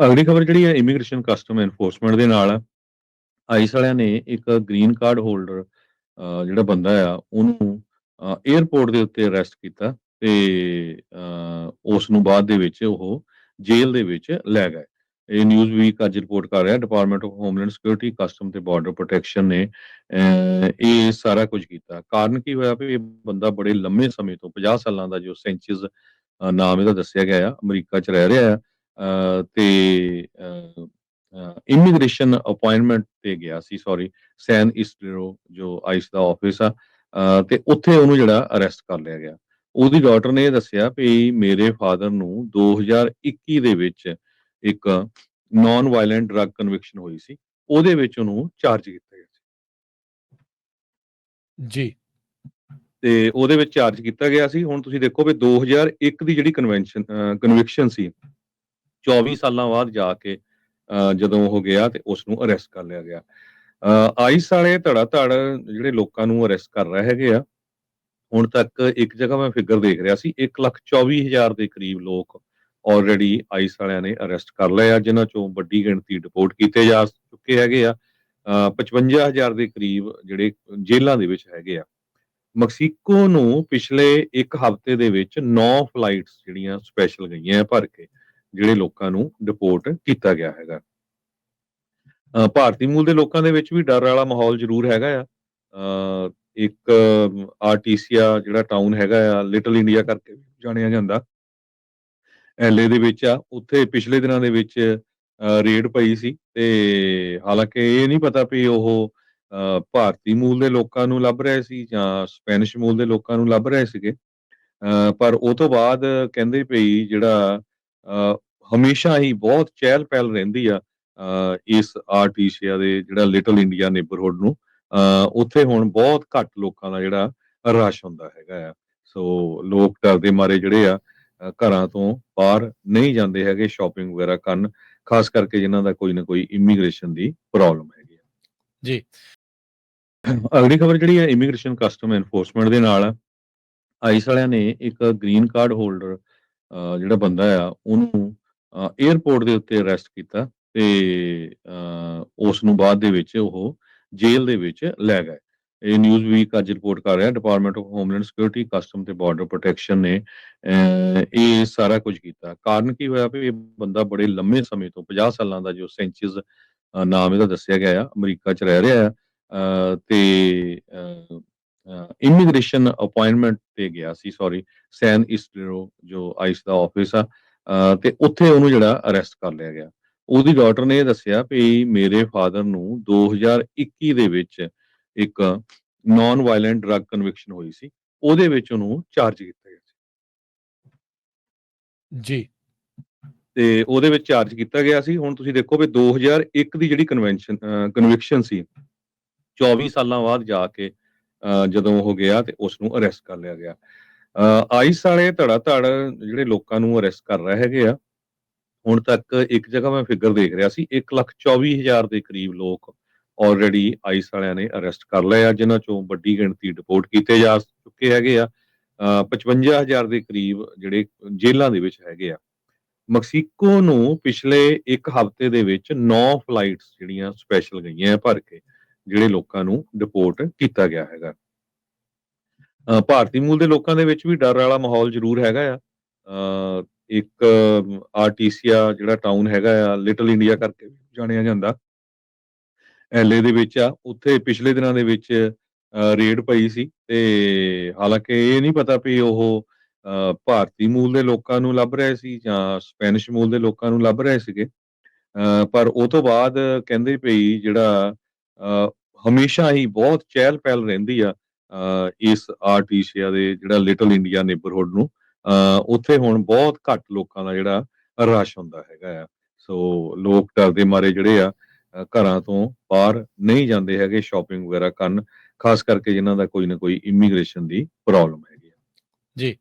ਅਗਲੀ ਖਬਰ ਜਿਹੜੀ ਹੈ ਇਮੀਗ੍ਰੇਸ਼ਨ ਕਸਟਮ ਐਨਫੋਰਸਮੈਂਟ ਦੇ ਨਾਲ ਆ। ਆਈਸ ਵਾਲਿਆਂ ਨੇ ਇੱਕ ਗ੍ਰੀਨ ਕਾਰਡ ਹੋਲਡਰ ਜਿਹੜਾ ਬੰਦਾ ਆ, ਉਹਨੂੰ 에ਅਰਪੋਰਟ ਦੇ ਉੱਤੇ ਅਰੈਸਟ ਕੀਤਾ ਤੇ ਉਸ ਨੂੰ ਬਾਅਦ ਦੇ ਵਿੱਚ ਉਹ ਜੇਲ੍ਹ ਦੇ ਵਿੱਚ ਲੈ ਗਏ। ਇਹ ਨਿਊਜ਼ ਵੀਕ ਅੱਜ ਰਿਪੋਰਟ ਕਰ ਰਿਹਾ department of homeland security custom ਤੇ ਬਾਰਡਰ ਪ੍ਰੋਟੈਕਸ਼ਨ ਨੇ ਇਹ ਸਾਰਾ ਕੁਝ ਕੀਤਾ। ਕਾਰਨ ਕੀ ਹੋਇਆ ਵੀ ਇਹ ਬੰਦਾ ਬੜੇ ਲੰਮੇ ਸਮੇਂ ਤੋਂ 50 ਸਾਲਾਂ ਦਾ ਜੋ ਸੈਂਚਿਸ ਨਾਮ ਇਹਦਾ ਦੱਸਿਆ ਗਿਆ ਆ, ਅਮਰੀਕਾ 'ਚ ਰਹਿ ਰਿਹਾ ਆ ਤੇ ਇਮੀਗ੍ਰੇਸ਼ਨ ਅਪਾਇੰਟਮੈਂਟ ਤੇ ਗਿਆ ਸੀ ਸੌਰੀ ਸੈਨ ਇਸਟਰੋ ਜੋ ਆਈਸ ਦਾ ਆਫਿਸ ਆ ਤੇ ਉੱਥੇ ਉਹਨੂੰ ਜਿਹੜਾ ਅਰੈਸਟ ਕਰ ਲਿਆ ਗਿਆ। ਉਹਦੀ ਡਾਕਟਰ ਨੇ ਇਹ ਦੱਸਿਆ ਵੀ ਮੇਰੇ ਫਾਦਰ ਨੂੰ 2021 ਦੇ ਵਿੱਚ ਇੱਕ ਨਾਨ ਵਾਇਲੈਂਟ ਡਰੱਗ ਕਨਵਿਕਸ਼ਨ ਹੋਈ ਸੀ ਉਹਦੇ ਵਿੱਚ ਉਹਨੂੰ ਚਾਰਜ ਕੀਤਾ ਗਿਆ ਸੀ। ਜੀ। ਤੇ ਉਹਦੇ ਵਿੱਚ ਚਾਰਜ ਕੀਤਾ ਗਿਆ ਸੀ। ਹੁਣ ਤੁਸੀਂ ਦੇਖੋ ਵੀ 2001 ਦੀ ਜਿਹੜੀ ਕਨਵੈਨਸ਼ਨ ਕਨਵਿਕਸ਼ਨ ਸੀ 24 ਸਾਲਾਂ ਬਾਅਦ ਜਾ ਕੇ ਅਹ, ਜਦੋਂ ਉਹ ਗਿਆ ਤੇ ਉਸ ਨੂੰ ਅਰੈਸਟ ਕਰ ਲਿਆ ਗਿਆ। ਆਈਸ ਵਾਲੇ ਧੜਾ ਧੜ ਜਿਹੜੇ ਲੋਕਾਂ ਨੂੰ ਅਰੈਸਟ ਕਰ ਰਹੇ ਹੈਗੇ ਆ ਹੁਣ ਤੱਕ ਇੱਕ ਜਗ੍ਹਾ ਮੈਂ ਫਿਗਰ ਦੇਖ ਰਿਹਾ ਸੀ 124000 ਦੇ ਕਰੀਬ ਲੋਕ ਆਲਰੇਡੀ ਆਈਸ ਵਾਲਿਆਂ ਨੇ ਅਰੈਸਟ ਕਰ ਲਏ ਆ ਜਿਨ੍ਹਾਂ ਚੋਂ ਵੱਡੀ ਗਿਣਤੀ ਡਿਪੋਰਟ ਕੀਤੇ ਜਾ ਚੁੱਕੇ ਹੈਗੇ ਆ। ਅਹ 55000 ਦੇ ਕਰੀਬ ਜਿਹੜੇ ਜੇਲ੍ਹਾਂ ਦੇ ਵਿੱਚ ਹੈਗੇ ਆ। ਮੈਕਸੀਕੋ ਨੂੰ ਪਿਛਲੇ ਇੱਕ ਹਫ਼ਤੇ ਦੇ ਵਿੱਚ 9 ਫਲਾਈਟਸ ਜਿਹੜੀਆਂ ਸਪੈਸ਼ਲ ਗਈਆਂ ਭਰ ਕੇ। ਜਿਹੜੇ ਲੋਕਾਂ ਨੂੰ ਡਿਪੋਰਟ ਕੀਤਾ ਗਿਆ ਹੈਗਾ। ਭਾਰਤੀ ਮੂਲ ਦੇ ਲੋਕਾਂ ਦੇ ਵਿੱਚ ਵੀ ਡਰ ਵਾਲਾ ਮਾਹੌਲ ਜ਼ਰੂਰ ਹੈਗਾ ਆ। ਅਹ ਇੱਕ ਆਰਟੀਸੀਆ ਜਿਹੜਾ ਟਾਊਨ ਹੈਗਾ ਆ ਲਿਟਲ ਇੰਡੀਆ ਕਰਕੇ ਵੀ ਜਾਣਿਆ ਜਾਂਦਾ। ਐਲਏ ਦੇ ਵਿੱਚ ਆ ਉੱਥੇ ਪਿਛਲੇ ਦਿਨਾਂ ਦੇ ਵਿੱਚ ਰੇਡ ਪਈ ਸੀ ਤੇ ਹਾਲਾਂਕਿ ਇਹ ਨਹੀਂ ਪਤਾ ਵੀ ਉਹ ਅਹ, ਭਾਰਤੀ ਮੂਲ ਦੇ ਲੋਕਾਂ ਨੂੰ ਲੱਭ ਰਹੇ ਸੀ ਜਾਂ ਸਪੈਨਿਸ਼ ਮੂਲ ਦੇ ਲੋਕਾਂ ਨੂੰ ਲੱਭ ਰਹੇ ਸੀਗੇ। ਅਹ, ਪਰ ਉਹ ਤੋਂ ਬਾਅਦ ਕਹਿੰਦੇ ਪਈ ਜਿਹੜਾ ਹਮੇਸ਼ਾ ਹੀ ਬਹੁਤ ਚਹਿਲ ਪਹਿਲ ਰਹਿੰਦੀ ਆ ਇਸ ਆਰਟੀਸੀਆ ਦੇ ਜਿਹੜਾ ਲਿਟਲ ਇੰਡੀਆ ਨੇਬਰਹੁੱਡ ਨੂੰ ਉੱਥੇ ਹੁਣ ਬਹੁਤ ਘੱਟ ਲੋਕਾਂ ਦਾ ਜਿਹੜਾ ਰਸ਼ ਹੁੰਦਾ ਹੈਗਾ ਆ। ਸੋ ਲੋਕ ਡਰਦੇ ਮਾਰੇ ਜਿਹੜੇ ਆ ਘਰਾਂ ਤੋਂ ਬਾਹਰ ਨਹੀਂ ਜਾਂਦੇ ਹੈਗੇ ਸ਼ਾਪਿੰਗ ਵਗੈਰਾ ਕਰਨ ਖਾਸ ਕਰਕੇ ਜਿਨ੍ਹਾਂ ਦਾ ਕੋਈ ਨਾ ਕੋਈ ਇਮੀਗ੍ਰੇਸ਼ਨ ਦੀ ਪ੍ਰੋਬਲਮ ਹੈਗੀ ਆ। ਜੀ। ਅਗਲੀ ਖਬਰ ਜਿਹੜੀ ਹੈ ਇਮੀਗ੍ਰੇਸ਼ਨ ਕਸਟਮ ਐਨਫੋਰਸਮੈਂਟ ਦੇ ਨਾਲ ਆਈਸ ਵਾਲਿਆਂ ਨੇ ਇੱਕ ਗ੍ਰੀਨ ਕਾਰਡ ਹੋਲਡਰ ਜਿਹੜਾ ਬੰਦਾ ਆ ਉਹਨੂੰ 에ਅਰਪੋਰਟ ਦੇ ਉੱਤੇ ਅਰੈਸਟ ਕੀਤਾ ਤੇ ਉਸ ਨੂੰ ਬਾਅਦ ਦੇ ਵਿੱਚ ਉਹ ਜੇਲ੍ਹ ਦੇ ਵਿੱਚ ਲੈ ਗਏ। ਇਹ ਨਿਊਜ਼ ਵੀਕ ਅੱਜ ਰਿਪੋਰਟ ਕਰ ਰਿਹਾ department of homeland security custom ਤੇ ਬਾਰਡਰ ਪ੍ਰੋਟੈਕਸ਼ਨ ਨੇ ਅਹ, ਇਹ ਸਾਰਾ ਕੁਝ ਕੀਤਾ। ਕਾਰਨ ਕੀ ਹੋਇਆ ਵੀ ਇਹ ਬੰਦਾ ਬੜੇ ਲੰਮੇ ਸਮੇਂ ਤੋਂ 50 ਸਾਲਾਂ ਦਾ ਜੋ ਸੈਂਚਿਸ ਨਾਮ ਇਹਦਾ ਦੱਸਿਆ ਗਿਆ ਆ ਅਮਰੀਕਾ 'ਚ ਰਹਿ ਰਿਹਾ ਆ ਅਹ, ਤੇ ਇਮੀਗ੍ਰੇਸ਼ਨ ਅਪਾਇੰਟਮੈਂਟ ਤੇ ਗਿਆ ਸੀ ਸੌਰੀ ਸੈਨ ਇਸਟਰੋ ਜੋ ਆਈਸ ਦਾ ਆਫਿਸ ਆ ਤੇ ਉੱਥੇ ਉਹਨੂੰ ਜਿਹੜਾ ਅਰੈਸਟ ਕਰ ਲਿਆ ਗਿਆ। ਉਹਦੀ ਡਾਕਟਰ ਨੇ ਇਹ ਦੱਸਿਆ ਵੀ ਮੇਰੇ ਫਾਦਰ ਨੂੰ 2021 ਦੇ ਵਿੱਚ ਇੱਕ ਨਾਨ ਵਾਇਲੈਂਟ ਡਰੱਗ ਕਨਵਿਕਸ਼ਨ ਹੋਈ ਸੀ। ਉਹਦੇ ਵਿੱਚ ਉਹਨੂੰ ਚਾਰਜ ਕੀਤਾ ਗਿਆ ਸੀ। ਜੀ। ਤੇ ਉਹਦੇ ਵਿੱਚ ਚਾਰਜ ਕੀਤਾ ਗਿਆ ਸੀ। ਹੁਣ ਤੁਸੀਂ ਦੇਖੋ ਵੀ 2001 ਦੀ ਜਿਹੜੀ ਕਨਵੈਨਸ਼ਨ ਕਨਵਿਕਸ਼ਨ ਸੀ 24 ਸਾਲਾਂ ਬਾਅਦ ਜਾ ਕੇ ਜਦੋਂ ਉਹ ਗਿਆ ਤੇ ਉਸ ਨੂੰ ਅਰੈਸਟ ਕਰ ਲਿਆ ਗਿਆ। ਆਈਸ ਵਾਲੇ ਧੜਾ ਧੜ ਜਿਹੜੇ ਲੋਕਾਂ ਨੂੰ ਅਰੈਸਟ ਕਰ ਰਹੇ ਹੈਗੇ ਆ ਹੁਣ ਤੱਕ ਇੱਕ ਜਗ੍ਹਾ ਮੈਂ ਫਿਗਰ ਦੇਖ ਰਿਹਾ ਸੀ 124000 ਦੇ ਕਰੀਬ ਲੋਕ ਆਲਰੇਡੀ ਆਈਸ ਵਾਲਿਆਂ ਨੇ ਅਰੈਸਟ ਕਰ ਲਏ ਆ ਜਿਨ੍ਹਾਂ ਚੋਂ ਵੱਡੀ ਗਿਣਤੀ ਡਿਪੋਰਟ ਕੀਤੇ ਜਾ ਚੁੱਕੇ ਹੈਗੇ ਆ। ਅਹ, 55000 ਦੇ ਕਰੀਬ ਜਿਹੜੇ ਜੇਲ੍ਹਾਂ ਦੇ ਵਿੱਚ ਹੈਗੇ ਆ। ਮੈਕਸੀਕੋ ਨੂੰ ਪਿਛਲੇ ਇੱਕ ਹਫ਼ਤੇ ਦੇ ਵਿੱਚ 9 ਫਲਾਈਟਸ ਜਿਹੜੀਆਂ ਸਪੈਸ਼ਲ ਗਈਆਂ ਆ ਭਰ ਕੇ। ਜਿਹੜੇ ਲੋਕਾਂ ਨੂੰ ਡਿਪੋਰਟ ਕੀਤਾ ਗਿਆ ਹੈਗਾ। ਭਾਰਤੀ ਮੂਲ ਦੇ ਲੋਕਾਂ ਦੇ ਵਿੱਚ ਵੀ ਡਰ ਵਾਲਾ ਮਾਹੌਲ ਜ਼ਰੂਰ ਹੈਗਾ ਆ। ਅਹ ਇੱਕ ਆਰਟੀਸੀਆ ਜਿਹੜਾ ਟਾਊਨ ਹੈਗਾ ਆ ਲਿਟਲ ਇੰਡੀਆ ਕਰਕੇ ਜਾਣਿਆ ਜਾਂਦਾ। ਐਲਏ ਦੇ ਵਿੱਚ ਆ, ਉੱਥੇ ਪਿਛਲੇ ਦਿਨਾਂ ਦੇ ਵਿੱਚ ਰੇਡ ਪਈ ਸੀ ਤੇ ਹਾਲਾਂਕਿ ਇਹ ਨਹੀਂ ਪਤਾ ਵੀ ਉਹ, ਅਹ ਭਾਰਤੀ ਮੂਲ ਦੇ ਲੋਕਾਂ ਨੂੰ ਲੱਭ ਰਹੇ ਸੀ ਜਾਂ ਸਪੈਨਿਸ਼ ਮੂਲ ਦੇ ਲੋਕਾਂ ਨੂੰ ਲੱਭ ਰਹੇ ਸੀਗੇ। ਅਹ ਪਰ ਉਹ ਤੋਂ ਬਾਅਦ ਕਹਿੰਦੇ ਪਈ ਜਿਹੜਾ ਹਮੇਸ਼ਾ ਹੀ ਬਹੁਤ ਚਹਿਲ ਪਹਿਲ ਰਹਿੰਦੀ ਆ, ਅਹ ਇਸ ਆਰਟੀਸੀਆ ਦੇ ਜਿਹੜਾ ਲਿਟਲ ਇੰਡੀਆ ਨੇਬਰਹੁੱਡ ਨੂੰ ਉੱਥੇ ਹੁਣ ਬਹੁਤ ਘੱਟ ਲੋਕਾਂ ਦਾ ਜਿਹੜਾ ਰਸ਼ ਹੁੰਦਾ ਹੈਗਾ ਆ। ਸੋ ਲੋਕ ਡਰਦੇ ਮਾਰੇ ਜਿਹੜੇ ਆ ਘਰਾਂ ਤੋਂ ਬਾਹਰ ਨਹੀਂ ਜਾਂਦੇ ਹੈਗੇ ਸ਼ਾਪਿੰਗ ਵਗੈਰਾ ਕਰਨ, ਖਾਸ ਕਰਕੇ ਜਿਨ੍ਹਾਂ ਦਾ ਕੋਈ ਨਾ ਕੋਈ ਇਮੀਗ੍ਰੇਸ਼ਨ ਦੀ ਪ੍ਰੋਬਲਮ ਹੈਗੀ ਆ। ਜੀ।